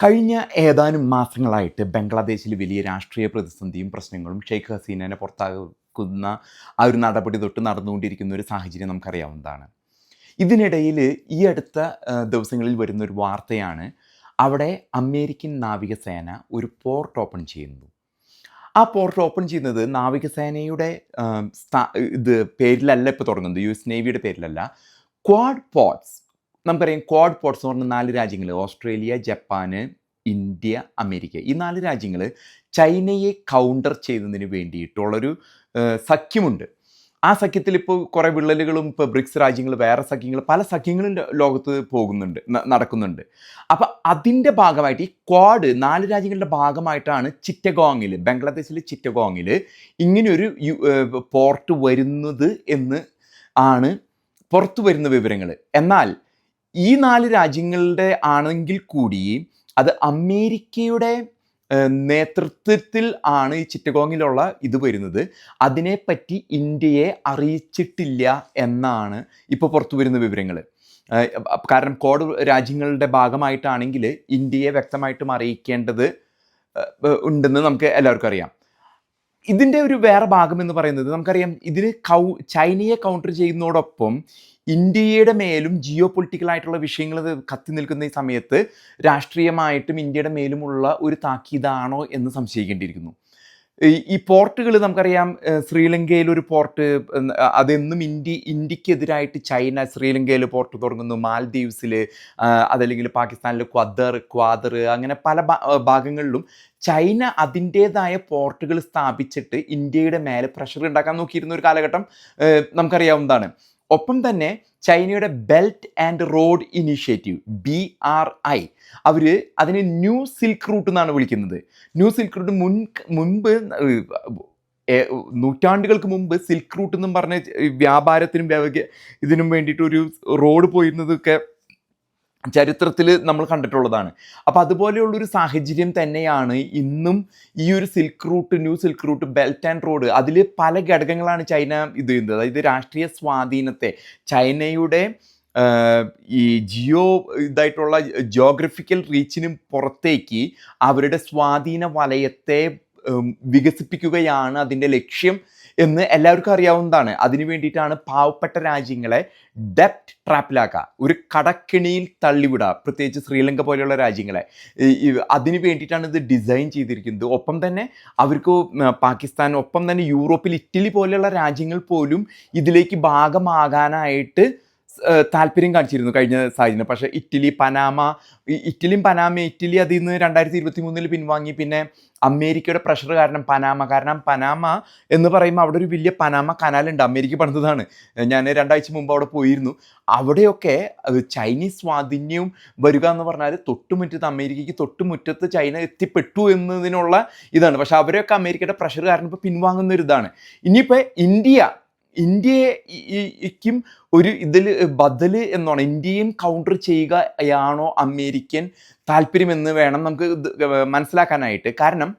കഴിഞ്ഞ ഏതാനും മാസങ്ങളായിട്ട് ബംഗ്ലാദേശിൽ വലിയ രാഷ്ട്രീയ പ്രതിസന്ധിയും പ്രശ്നങ്ങളും ഷെയ്ഖ് ഹസീനനെ പുറത്താക്കുന്ന ആ ഒരു നടപടി തൊട്ട് നടന്നുകൊണ്ടിരിക്കുന്ന ഒരു സാഹചര്യം നമുക്കറിയാവുന്നതാണ്. ഇതിനിടയിൽ ഈ അടുത്ത ദിവസങ്ങളിൽ വരുന്ന ഒരു വാർത്തയാണ് അവിടെ അമേരിക്കൻ നാവികസേന ഒരു പോർട്ട് ഓപ്പൺ ചെയ്യുന്നു. ആ പോർട്ട് ഓപ്പൺ ചെയ്യുന്നത് നാവികസേനയുടെ ഇത് പേരിലല്ല ഇപ്പോൾ തുടങ്ങുന്നത് യു എസ് നേവിയുടെ പേരിലല്ല ക്വാഡ് പോർട്സ് നമുക്കറിയാം ക്വാഡ് പോർട്സ് എന്ന് പറഞ്ഞ നാല് രാജ്യങ്ങൾ ഓസ്ട്രേലിയ ജപ്പാന് ഇന്ത്യ അമേരിക്ക. ഈ നാല് രാജ്യങ്ങൾ ചൈനയെ കൗണ്ടർ ചെയ്യുന്നതിന് വേണ്ടിയിട്ടുള്ളൊരു സഖ്യമുണ്ട്. ആ സഖ്യത്തിൽ ഇപ്പോൾ കുറേ വിള്ളലുകളും ഇപ്പോൾ ബ്രിക്സ് രാജ്യങ്ങൾ വേറെ സഖ്യങ്ങൾ പല സഖ്യങ്ങളും ലോകത്ത് പോകുന്നുണ്ട് നടക്കുന്നുണ്ട്. അപ്പോൾ അതിന്റെ ഭാഗമായിട്ട് ഈ ക്വാഡ് നാല് രാജ്യങ്ങളുടെ ഭാഗമായിട്ടാണ് ചിറ്റഗോങ്ങിൽ ബംഗ്ലാദേശിലെ ചിറ്റഗോങ്ങിൽ ഇങ്ങനെയൊരു പോർട്ട് വരുന്നത് എന്ന് ആണ് പുറത്തു വരുന്ന വിവരങ്ങൾ എന്നാൽ ഈ നാല് രാജ്യങ്ങളുടെ ആണെങ്കിൽ കൂടി അത് അമേരിക്കയുടെ നേതൃത്വത്തിൽ ആണ് ഈ ചിറ്റഗോങ്ങിലുള്ള ഇത് വരുന്നത്. അതിനെപ്പറ്റി ഇന്ത്യയെ അറിയിച്ചിട്ടില്ല എന്നാണ് ഇപ്പോൾ പുറത്തു വരുന്ന വിവരങ്ങൾ കാരണം കോഡ് രാജ്യങ്ങളുടെ ഭാഗമായിട്ടാണെങ്കിൽ ഇന്ത്യയെ വ്യക്തമായിട്ടും അറിയിക്കേണ്ടത് ഉണ്ടെന്ന് നമുക്ക് എല്ലാവർക്കും അറിയാം. ഇതിന്റെ ഒരു വേറെ ഭാഗം എന്ന് പറയുന്നത് നമുക്കറിയാം ഇതിന് കൗ ചൈനയെ കൗണ്ടർ ചെയ്യുന്നതോടൊപ്പം ഇന്ത്യയുടെ മേലും ജിയോ പൊളിറ്റിക്കൽ ആയിട്ടുള്ള വിഷയങ്ങൾ കത്തി നിൽക്കുന്ന ഈ സമയത്ത് രാഷ്ട്രീയമായിട്ടും ഇന്ത്യയുടെ മേലുമുള്ള ഒരു താക്കീതാണോ എന്ന് സംശയിക്കേണ്ടിയിരിക്കുന്നു. ഈ- പോർട്ടുകൾ നമുക്കറിയാം ശ്രീലങ്കയിലൊരു പോർട്ട് അതെന്നും ഇന്ത്യ ഇന്ത്യക്കെതിരായിട്ട് ചൈന ശ്രീലങ്കയിൽ പോർട്ട് തുടങ്ങുന്നു മാൽദീവ്സിൽ അതല്ലെങ്കിൽ പാകിസ്ഥാനിലെ ഖദർ ഖ്വാദർ അങ്ങനെ പല ഭാഗങ്ങളിലും ചൈന അതിന്റേതായ പോർട്ടുകൾ സ്ഥാപിച്ചിട്ട് ഇന്ത്യയുടെ മേലെ പ്രഷർ ഉണ്ടാക്കാൻ നോക്കിയിരുന്ന ഒരു കാലഘട്ടം നമുക്കറിയാവുന്നതാണ്. ഒപ്പം തന്നെ ചൈനയുടെ belt and road initiative B R I അവർ അതിനെ ന്യൂ സിൽക്ക് റൂട്ട് എന്നാണ് വിളിക്കുന്നത്. ന്യൂ സിൽക്ക് റൂട്ട് മുൻ മുൻപ് നൂറ്റാണ്ടുകൾക്ക് മുമ്പ് സിൽക്ക് റൂട്ട് എന്നും പറഞ്ഞ വ്യാപാരത്തിനും ഇതിനും വേണ്ടിയിട്ട് ഒരു റോഡ് പോയിരുന്നതൊക്കെ ചരിത്രത്തിൽ നമ്മൾ കണ്ടിട്ടുള്ളതാണ്. അപ്പം അതുപോലെയുള്ളൊരു സാഹചര്യം തന്നെയാണ് ഇന്നും ഈ ഒരു silk route new silk route belt and road അതിൽ പല ഘടകങ്ങളാണ് ചൈന ഇത് ചെയ്യുന്നത്. അതായത് രാഷ്ട്രീയ സ്വാധീനത്തെ ചൈനയുടെ ഈ ജിയോ ഇതായിട്ടുള്ള ജോഗ്രഫിക്കൽ റീച്ചിനും പുറത്തേക്ക് അവരുടെ സ്വാധീന വലയത്തെ വികസിപ്പിക്കുകയാണ് അതിന്റെ ലക്ഷ്യം. എന്ന് എല്ലാവർക്കും അറിയാവുന്നതാണ്. അതിനു വേണ്ടിയിട്ടാണ് പാവപ്പെട്ട രാജ്യങ്ങളെ ഡെപ്റ്റ് ട്രാപ്പിലാക്കുക ഒരു കടക്കിണിയിൽ തള്ളിവിടുക പ്രത്യേകിച്ച് ശ്രീലങ്ക പോലെയുള്ള രാജ്യങ്ങളെ. അതിന് വേണ്ടിയിട്ടാണ് ഇത് ഡിസൈൻ ചെയ്തിരിക്കുന്നത്. ഒപ്പം തന്നെ അവർക്ക് പാകിസ്ഥാൻ ഒപ്പം തന്നെ യൂറോപ്പിൽ ഇറ്റലി പോലെയുള്ള രാജ്യങ്ങൾ പോലും ഇതിലേക്ക് ഭാഗമാകാനായിട്ട് താല്പര്യം കാണിച്ചിരുന്നു കഴിഞ്ഞ സാഹചര്യം പക്ഷേ ഇറ്റലി പനാമ ഇറ്റലിയും പനാമ ഇറ്റലി അതിൽ നിന്ന് രണ്ടായിരത്തി ഇരുപത്തി മൂന്നിൽ പിൻവാങ്ങി. പിന്നെ അമേരിക്കയുടെ പ്രഷർ കാരണം പനാമ. കാരണം പനാമ എന്ന് പറയുമ്പോൾ അവിടെ ഒരു വലിയ പനാമ കനാലുണ്ട് അമേരിക്ക പണിതതാണ്. ഞാൻ രണ്ടാഴ്ച മുമ്പ് അവിടെ പോയിരുന്നു. അവിടെയൊക്കെ ചൈനീസ് സ്വാധീന്യവും വരിക എന്ന് പറഞ്ഞാൽ തൊട്ടുമുറ്റത്ത് അമേരിക്കയ്ക്ക് തൊട്ടുമുറ്റത്ത് ചൈന എത്തിപ്പെട്ടു എന്നതിനുള്ള ഇതാണ്. പക്ഷേ അവരെയൊക്കെ അമേരിക്കയുടെ പ്രഷർ കാരണം ഇപ്പോൾ പിൻവാങ്ങുന്ന ഒരു ഇതാണ്. ഇനിയിപ്പോൾ ഇന്ത്യ ഇന്ത്യയ്ക്കും ഒരു ഇതിൽ ബദൽ എന്നാണ്. ഇന്ത്യയും കൗണ്ടർ ചെയ്യുകയാണോ അമേരിക്കൻ താല്പര്യമെന്ന് വേണം നമുക്ക് മനസ്സിലാക്കാനായിട്ട്. കാരണം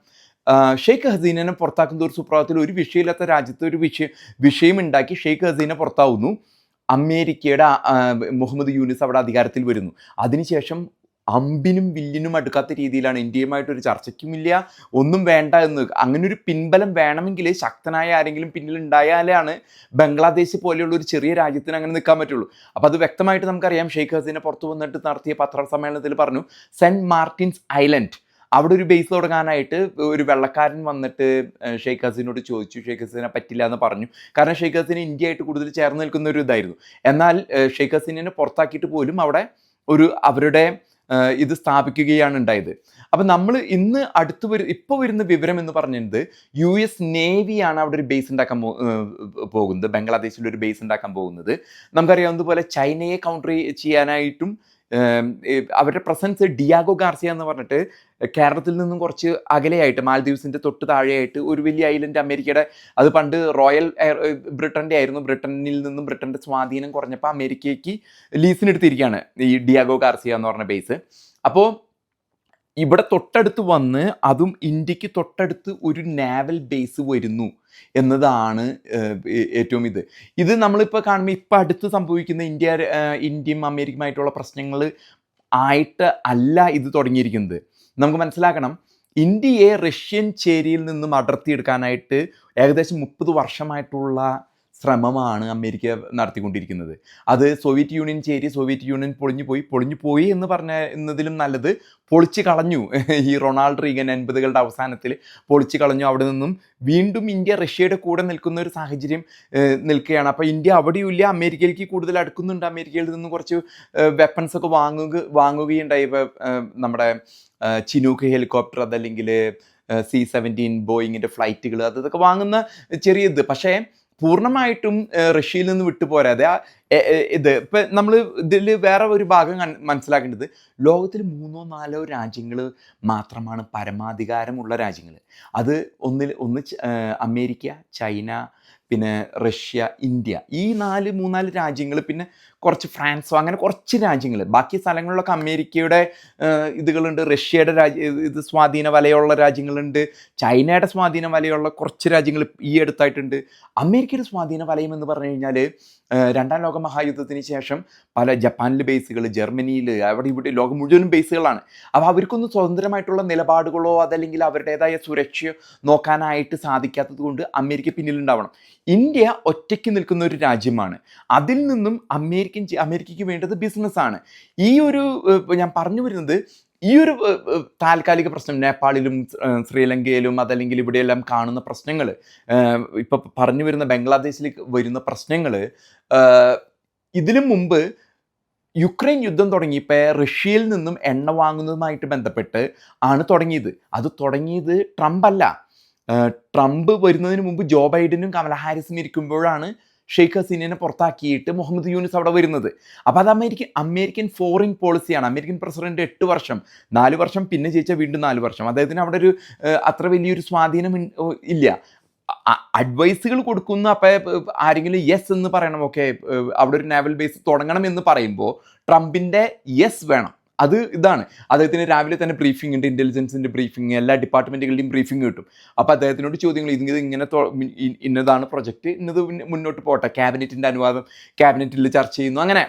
ഷെയ്ഖ് ഹസീനെ പുറത്താക്കുന്ന ഒരു സുപ്രഭാതത്തിൽ ഒരു വിഷയമില്ലാത്ത രാജ്യത്ത് ഒരു വിഷയം വിഷയമുണ്ടാക്കി ഷെയ്ഖ് ഹസീനെ പുറത്താവുന്നു. അമേരിക്കയുടെ മുഹമ്മദ് യൂനിസ് അവിടെ അധികാരത്തിൽ വരുന്നു. അതിനുശേഷം അമ്പിനും വില്ലിനും അടുക്കാത്ത രീതിയിലാണ്. ഇന്ത്യയുമായിട്ടൊരു ചർച്ചയ്ക്കുമില്ല ഒന്നും വേണ്ട എന്ന്. അങ്ങനെ ഒരു പിൻബലം വേണമെങ്കിൽ ശക്തനായ ആരെങ്കിലും പിന്നിൽ ഉണ്ടായാലാണ് ബംഗ്ലാദേശ് പോലെയുള്ള ഒരു ചെറിയ രാജ്യത്തിന് അങ്ങനെ നിൽക്കാൻ പറ്റുള്ളൂ. അപ്പോൾ അത് വ്യക്തമായിട്ട് നമുക്കറിയാം. ഷെയ്ഖ് ഹസീന പുറത്തു വന്നിട്ട് നടത്തിയ പത്രസമ്മേളനത്തിൽ പറഞ്ഞു സെന്റ് മാർട്ടിൻസ് ഐലൻഡ്. അവിടെ ഒരു ബേസ് തുടങ്ങാനായിട്ട് ഒരു വെള്ളക്കാരൻ വന്നിട്ട് ഷെയ്ഖ് ഹസീനോട് ചോദിച്ചു. ഷെയ്ഖ് ഹസീനെ പറ്റില്ല എന്ന് പറഞ്ഞു. കാരണം ഷെയ്ഖ് ഹസീന ഇന്ത്യയായിട്ട് കൂടുതൽ ചേർന്ന് നിൽക്കുന്ന ഒരു ഇതായിരുന്നു. എന്നാൽ ഷെയ്ഖ് ഹസീനെ പുറത്താക്കിയിട്ട് പോലും അവിടെ ഒരു അവരുടെ ഇത് സ്ഥാപിക്കുകയാണ് ഉണ്ടായത്. അപ്പം നമ്മൾ ഇന്ന് അടുത്ത് വരും ഇപ്പോൾ വരുന്ന വിവരം എന്ന് പറഞ്ഞത് യു എസ് നേവിയാണ് അവിടെ ഒരു ബേസ് ഉണ്ടാക്കാൻ പോകുന്നത്. ബംഗ്ലാദേശിൽ ഒരു ബേസ് ഉണ്ടാക്കാൻ പോകുന്നത്. നമുക്കറിയാവുന്നതുപോലെ ചൈനയെ കൗണ്ടർ ചെയ്യാനായിട്ടും അവരുടെ പ്രസൻസ് ഡിയാഗോ ഗാർസിയ എന്ന് പറഞ്ഞിട്ട് കേരളത്തിൽ നിന്നും കുറച്ച് അകലെയായിട്ട് മാൽദീവ്സിന്റെ തൊട്ട് താഴെയായിട്ട് ഒരു വലിയ ഐലൻഡ് അമേരിക്കയുടെ അത് പണ്ട് റോയൽ ബ്രിട്ടന്റെ ആയിരുന്നു. ബ്രിട്ടനിൽ നിന്നും ബ്രിട്ടന്റെ സ്വാധീനം കുറഞ്ഞപ്പോൾ അമേരിക്കയ്ക്ക് ലീസിനെടുത്തിരിക്കുകയാണ് ഈ ഡിയാഗോ ഗാർസിയ എന്ന് പറഞ്ഞ ബേസ് അപ്പോൾ ഇവിടെ തൊട്ടടുത്ത് വന്ന് അതും ഇന്ത്യയ്ക്ക് തൊട്ടടുത്ത് ഒരു നാവൽ ബേസ് വരുന്നു എന്നതാണ് ഏറ്റവും ഇത്. ഇത് നമ്മളിപ്പോൾ കാണുമ്പോൾ ഇപ്പം അടുത്ത് സംഭവിക്കുന്ന ഇന്ത്യ ഇന്ത്യയും അമേരിക്കയുമായിട്ടുള്ള പ്രശ്നങ്ങൾ ആയിട്ട് അല്ല ഇത് തുടങ്ങിയിരിക്കുന്നത്. നമുക്ക് മനസ്സിലാക്കണം ഇന്ത്യയെ റഷ്യൻ ചേരിയിൽ നിന്നും അടർത്തിയെടുക്കാനായിട്ട് ഏകദേശം മുപ്പത് വർഷമായിട്ടുള്ള ശ്രമമാണ് അമേരിക്ക നടത്തിക്കൊണ്ടിരിക്കുന്നത്. അത് സോവിയറ്റ് യൂണിയൻ ചേരി സോവിയറ്റ് യൂണിയൻ പൊളിഞ്ഞു പോയി. പൊളിഞ്ഞു പോയി എന്ന് പറഞ്ഞ എന്നതിലും നല്ലത് പൊളിച്ചു കളഞ്ഞു. ഈ റൊണാൾഡ് റീഗൻ എൺപതുകളുടെ അവസാനത്തിൽ പൊളിച്ചു കളഞ്ഞു. അവിടെ നിന്നും വീണ്ടും ഇന്ത്യ റഷ്യയുടെ കൂടെ നിൽക്കുന്ന ഒരു സാഹചര്യം നിൽക്കുകയാണ്. അപ്പോൾ ഇന്ത്യ അവിടെയും ഇല്ല. അമേരിക്കയിലേക്ക് കൂടുതൽ അടുക്കുന്നുണ്ട്. അമേരിക്കയിൽ നിന്ന് കുറച്ച് വെപ്പൺസ് ഒക്കെ വാങ്ങുക വാങ്ങുകയുണ്ടായി. നമ്മുടെ ചിനൂക്ക് ഹെലികോപ്റ്റർ അതല്ലെങ്കിൽ സി സെവന്റീൻ ബോയിങ്ങിന്റെ ഫ്ലൈറ്റുകൾ അതൊക്കെ വാങ്ങുന്ന വാങ്ങുന്ന ചെറിയത് പക്ഷേ പൂർണമായിട്ടും റഷ്യയിൽ നിന്ന് വിട്ടുപോരാതെ ഇത് ഇപ്പം നമ്മൾ ഇതിൽ വേറെ ഒരു ഭാഗം മനസ്സിലാക്കേണ്ടത് ലോകത്തിൽ മൂന്നോ നാലോ രാജ്യങ്ങൾ മാത്രമാണ് പരമാധികാരമുള്ള രാജ്യങ്ങൾ അത് ഒന്നിൽ ഒന്ന് അമേരിക്ക ചൈന പിന്നെ റഷ്യ ഇന്ത്യ. ഈ നാല് മൂന്നാൽ രാജ്യങ്ങൾ പിന്നെ കുറച്ച് ഫ്രാൻസോ അങ്ങനെ കുറച്ച് രാജ്യങ്ങൾ ബാക്കി സ്ഥലങ്ങളിലൊക്കെ അമേരിക്കയുടെ ഇതുകളുണ്ട്. റഷ്യയുടെ രാജ്യ ഇത് സ്വാധീന വലയുള്ള രാജ്യങ്ങളുണ്ട്. ചൈനയുടെ സ്വാധീന വലയുള്ള കുറച്ച് രാജ്യങ്ങൾ ഈ അടുത്തായിട്ടുണ്ട്. അമേരിക്കയുടെ സ്വാധീന വലയം എന്ന് പറഞ്ഞു കഴിഞ്ഞാൽ രണ്ടാം ലോക മഹായുദ്ധത്തിന് ശേഷം പല ജപ്പാനിൽ ബേസുകൾ ജർമ്മനിയിൽ അവിടെ ഇവിടെ ലോകം മുഴുവനും ബേസുകളാണ്. അപ്പോൾ അവർക്കൊന്നും സ്വതന്ത്രമായിട്ടുള്ള നിലപാടുകളോ അതല്ലെങ്കിൽ അവരുടേതായ സുരക്ഷയോ നോക്കാനായിട്ട് സാധിക്കാത്തത് കൊണ്ട് അമേരിക്ക പിന്നിലുണ്ടാവണം. ഇന്ത്യ ഒറ്റയ്ക്ക് നിൽക്കുന്ന ഒരു രാജ്യമാണ്. അതിൽ നിന്നും അമേരിക്കൻ അമേരിക്കയ്ക്ക് വേണ്ടത് ബിസിനസ്സാണ് ഈ ഒരു ഞാൻ പറഞ്ഞു വരുന്നത് ഈ ഒരു താൽക്കാലിക പ്രശ്നം നേപ്പാളിലും ശ്രീലങ്കയിലും അതല്ലെങ്കിൽ ഇവിടെയെല്ലാം കാണുന്ന പ്രശ്നങ്ങൾ ഇപ്പം പറഞ്ഞു വരുന്ന ബംഗ്ലാദേശിൽ വരുന്ന പ്രശ്നങ്ങൾ ഇതിനു മുമ്പ് യുക്രൈൻ യുദ്ധം തുടങ്ങിയപ്പോൾ റഷ്യയിൽ നിന്നും എണ്ണ വാങ്ങുന്നതുമായിട്ട് ബന്ധപ്പെട്ട് ആണ് തുടങ്ങിയത്. അത് തുടങ്ങിയത് ട്രംപ് അല്ല. ട്രംപ് വരുന്നതിന് മുമ്പ് ജോ ബൈഡനും കമല ഹാരിസും ഇരിക്കുമ്പോഴാണ് ഷെയ്ഖ് ഹസീനെ പുറത്താക്കിയിട്ട് മുഹമ്മദ് യൂനിസ് അവിടെ വരുന്നത്. അപ്പോൾ അത് അമേരിക്കൻ അമേരിക്കൻ ഫോറിൻ പോളിസിയാണ് അമേരിക്കൻ പ്രസിഡന്റ് എട്ട് വർഷം നാല് വർഷം പിന്നെ ജയിച്ചാൽ വീണ്ടും നാല് വർഷം. അദ്ദേഹത്തിന് അവിടെ ഒരു അത്ര വലിയൊരു സ്വാധീനം ഇല്ല. അഡ്വൈസുകൾ കൊടുക്കുന്ന അപ്പം ആരെങ്കിലും യെസ് എന്ന് പറയണം. ഓക്കെ അവിടെ ഒരു നാവൽ ബേസ് തുടങ്ങണം എന്ന് പറയുമ്പോൾ ട്രംപിന്റെ യെസ് വേണം. അത് ഇതാണ്. അദ്ദേഹത്തിന് രാവിലെ തന്നെ ബ്രീഫിംഗ് ഉണ്ട് ഇന്റലിജൻസിന്റെ ബ്രീഫിംഗ് എല്ലാ ഡിപ്പാർട്ട്മെന്റുകളുടെയും ബ്രീഫിംഗ് കിട്ടും. അപ്പോൾ അദ്ദേഹത്തിനോട് ചോദ്യങ്ങൾ ഇത് ഇങ്ങനെ ഇന്നതാണ് പ്രൊജക്റ്റ് ഇന്നത് മുന്നോട്ട് പോട്ടെ. ക്യാബിനറ്റിന്റെ അനുവാദം ക്യാബിനറ്റിൽ ചർച്ച ചെയ്യുന്നു. അങ്ങനെ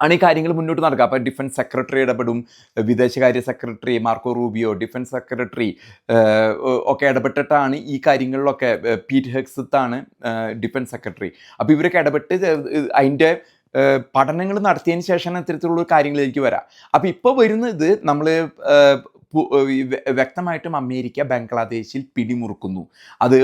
ആണ് ഈ കാര്യങ്ങൾ മുന്നോട്ട് നടക്കുക. അപ്പോൾ ഡിഫൻസ് സെക്രട്ടറി ഇടപെടും വിദേശകാര്യ secretary Marco Rubio defence secretary ഒക്കെ ഇടപെട്ടിട്ടാണ് ഈ കാര്യങ്ങളിലൊക്കെ പീറ്റ് ഹെക്സത്താണ് ഡിഫൻസ് സെക്രട്ടറി അപ്പോൾ ഇവരൊക്കെ ഇടപെട്ട് അതിന്റെ പഠനങ്ങൾ നടത്തിയതിന് ശേഷം ഇത്തരത്തിലുള്ള കാര്യങ്ങളിലേക്ക് വരാം. അപ്പോൾ ഇപ്പോൾ വരുന്നത് നമ്മൾ വ്യക്തമായിട്ടും അമേരിക്ക ബംഗ്ലാദേശിൽ പിടിമുറുക്കുന്നു. അത്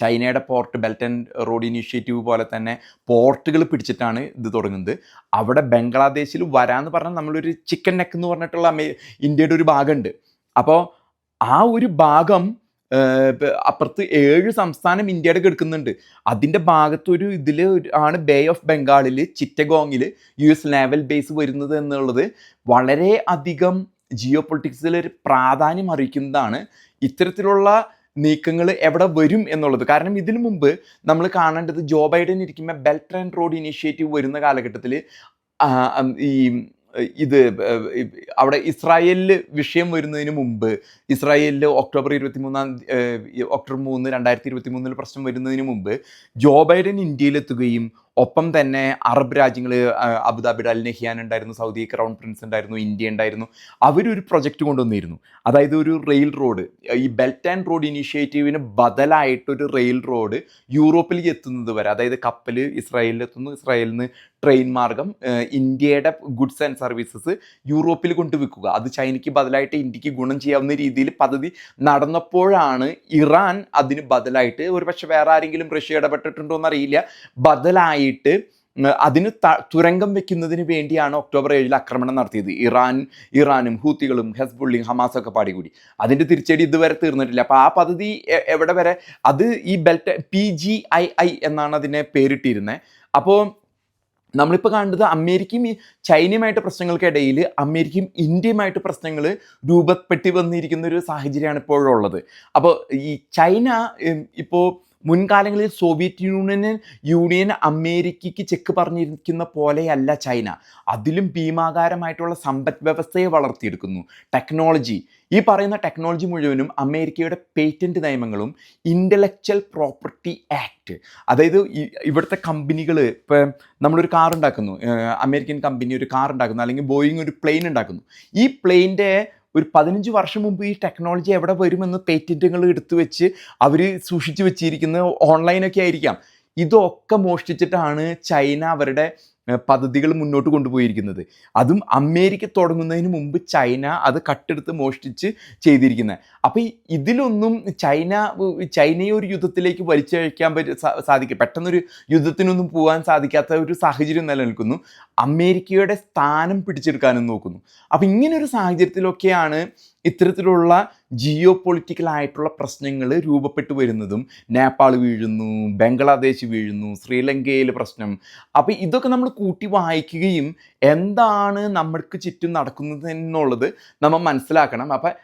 ചൈനയുടെ port belt and road initiative പോലെ തന്നെ പോർട്ടുകൾ പിടിച്ചിട്ടാണ് ഇത് തുടങ്ങുന്നത്. അവിടെ ബംഗ്ലാദേശിൽ വരാമെന്ന് പറഞ്ഞാൽ നമ്മളൊരു ചിക്കൻ നെക്ക് എന്ന് പറഞ്ഞിട്ടുള്ള ഇന്ത്യയുടെ ഒരു ഭാഗമുണ്ട്. അപ്പോൾ ആ ഒരു ഭാഗം അപ്പുറത്ത് ഏഴ് സംസ്ഥാനം ഇന്ത്യയുടെ കിടക്കുന്നുണ്ട്. അതിന്റെ ഭാഗത്തൊരു ഇതിൽ ആണ് ബേ ഓഫ് ബംഗാളിൽ ചിറ്റഗോങ്ങിൽ യു എസ് നേവൽ ബേസ് വരുന്നത് എന്നുള്ളത് വളരെ അധികം ജിയോ പൊളിറ്റിക്സിൽ ഒരു പ്രാധാന്യം അറിയിക്കുന്നതാണ് ഇത്തരത്തിലുള്ള നീക്കങ്ങൾ എവിടെ വരും എന്നുള്ളത്. കാരണം ഇതിനു മുമ്പ് നമ്മൾ കാണേണ്ടത് ജോ ബൈഡൻ ഇരിക്കുമ്പോൾ ബെൽറ്റ് ആൻഡ് റോഡ് ഇനീഷ്യേറ്റീവ് വരുന്ന കാലഘട്ടത്തിൽ ഈ ഇത് അവിടെ ഇസ്രായേലിൽ വിഷയം വരുന്നതിന് മുമ്പ് ഇസ്രായേലിൽ ഒക്ടോബർ ഇരുപത്തി മൂന്നാം ഒക്ടോബർ മൂന്ന് രണ്ടായിരത്തി ഇരുപത്തി മൂന്നിൽ പ്രശ്നം വരുന്നതിന് മുമ്പ് ജോ ബൈഡൻ ഇന്ത്യയിലെത്തുകയും ഒപ്പം തന്നെ അറബ് രാജ്യങ്ങൾ അബുദാബി അൽ നഹിയാൻ ഉണ്ടായിരുന്നു സൗദി ക്രൗൺ പ്രിൻസ് ഉണ്ടായിരുന്നു ഇന്ത്യ ഉണ്ടായിരുന്നു. അവരൊരു പ്രൊജക്റ്റ് കൊണ്ടുവന്നിരുന്നു. അതായത് ഒരു റെയിൽ റോഡ്. ഈ ബെൽറ്റ് ആൻഡ് റോഡ് ഇനീഷ്യേറ്റീവിന് ബദലായിട്ടൊരു റെയിൽ റോഡ് യൂറോപ്പിലേക്ക് എത്തുന്നത് വരെ അതായത് കപ്പൽ ഇസ്രായേലിൽ എത്തുന്നു ഇസ്രായേലിൽ നിന്ന് ട്രെയിൻ മാർഗം ഇന്ത്യയുടെ ഗുഡ്സ് ആൻഡ് സർവീസസ് യൂറോപ്പിൽ കൊണ്ടുവെക്കുക. അത് ചൈനയ്ക്ക് ബദലായിട്ട് ഇന്ത്യയ്ക്ക് ഗുണം ചെയ്യാവുന്ന രീതിയിൽ പദ്ധതി നടന്നപ്പോഴാണ് ഇറാൻ അതിന് ബദലായിട്ട് ഒരു പക്ഷേ വേറെ ആരെങ്കിലും റഷ്യ ഇടപെട്ടിട്ടുണ്ടോ എന്നറിയില്ല ബദലായിട്ട് ഉം, അതിന് തുരങ്കം വെക്കുന്നതിന് വേണ്ടിയാണ് ഒക്ടോബർ ഏഴിൽ ആക്രമണം നടത്തിയത്. ഇറാൻ ഇറാനും ഹൂത്തികളും ഹെസ്ബുള്ളിയും ഹമാസൊക്കെ പാടികൂടി അതിന്റെ തിരിച്ചടി ഇതുവരെ തീർന്നിട്ടില്ല. അപ്പോൾ ആ പദ്ധതി എവിടെ വരെ? അത് ഈ belt P G I I എന്നാണ് അതിനെ പേരിട്ടിരുന്നത് അപ്പോൾ നമ്മളിപ്പോൾ കണ്ടത് അമേരിക്കയും ചൈനയുമായിട്ട് പ്രശ്നങ്ങൾക്കിടയിൽ അമേരിക്കയും ഇന്ത്യയുമായിട്ട് പ്രശ്നങ്ങൾ രൂപപ്പെട്ടി വന്നിരിക്കുന്ന ഒരു സാഹചര്യമാണ് ഇപ്പോഴുള്ളത്. അപ്പോൾ ഈ ചൈന ഇപ്പോൾ മുൻകാലങ്ങളിൽ സോവിയറ്റ് യൂണിയൻ യൂണിയൻ അമേരിക്കയ്ക്ക് ചെക്ക് പറഞ്ഞിരിക്കുന്ന പോലെയല്ല ചൈന. അതിലും ഭീമാകാരമായിട്ടുള്ള സമ്പദ് വ്യവസ്ഥയെ വളർത്തിയെടുക്കുന്നു. ടെക്നോളജി. ഈ പറയുന്ന ടെക്നോളജി മുഴുവനും അമേരിക്കയുടെ പേറ്റന്റ് നിയമങ്ങളും ഇന്റലക്ച്വൽ പ്രോപ്പർട്ടി ആക്ട്. അതായത് ഇവിടുത്തെ കമ്പനികൾ ഇപ്പം നമ്മളൊരു കാർ ഉണ്ടാക്കുന്നു അമേരിക്കൻ കമ്പനി ഒരു കാർ ഉണ്ടാക്കുന്നു അല്ലെങ്കിൽ ബോയിങ് ഒരു പ്ലെയിൻ ഉണ്ടാക്കുന്നു. ഈ പ്ലെയിന്റെ ഒരു പതിനഞ്ച് വർഷം മുമ്പ് ഈ ടെക്നോളജി എവിടെ വരുമെന്ന് പേറ്റന്റുകൾ എടുത്തു വെച്ച് അവർ സൂക്ഷിച്ചു വെച്ചിരിക്കുന്ന ഓൺലൈനൊക്കെ ആയിരിക്കാം. ഇതൊക്കെ മോഷ്ടിച്ചിട്ടാണ് ചൈന അവരുടെ പദ്ധതികൾ മുന്നോട്ട് കൊണ്ടുപോയിരിക്കുന്നത്. അതും അമേരിക്ക തുടങ്ങുന്നതിന് മുമ്പ് ചൈന അത് കട്ടെടുത്ത് മോഷ്ടിച്ച് ചെയ്തിരിക്കുന്നത് അപ്പോൾ ഇതിലൊന്നും ചൈന ചൈനയെ ഒരു യുദ്ധത്തിലേക്ക് വലിച്ചഴിക്കാൻ പറ്റ സാധിക്കും പെട്ടെന്നൊരു യുദ്ധത്തിനൊന്നും പോകാൻ സാധിക്കാത്ത ഒരു സാഹചര്യം നിലനിൽക്കുന്നു. അമേരിക്കയുടെ സ്ഥാനം പിടിച്ചെടുക്കാനും നോക്കുന്നു. അപ്പോൾ ഇങ്ങനൊരു സാഹചര്യത്തിലൊക്കെയാണ് ഇത്തരത്തിലുള്ള ജിയോ പൊളിറ്റിക്കൽ ആയിട്ടുള്ള പ്രശ്നങ്ങൾ രൂപപ്പെട്ടു വരുന്നതും നേപ്പാൾ വീഴുന്നു ബംഗ്ലാദേശ് വീഴുന്നു ശ്രീലങ്കയിലെ പ്രശ്നം. അപ്പോൾ ഇതൊക്കെ നമ്മൾ കൂട്ടി വായിക്കുകയും എന്താണ് നമ്മൾക്ക് ചുറ്റും നടക്കുന്നത് എന്നുള്ളത് നമ്മൾ മനസ്സിലാക്കണം. അപ്പം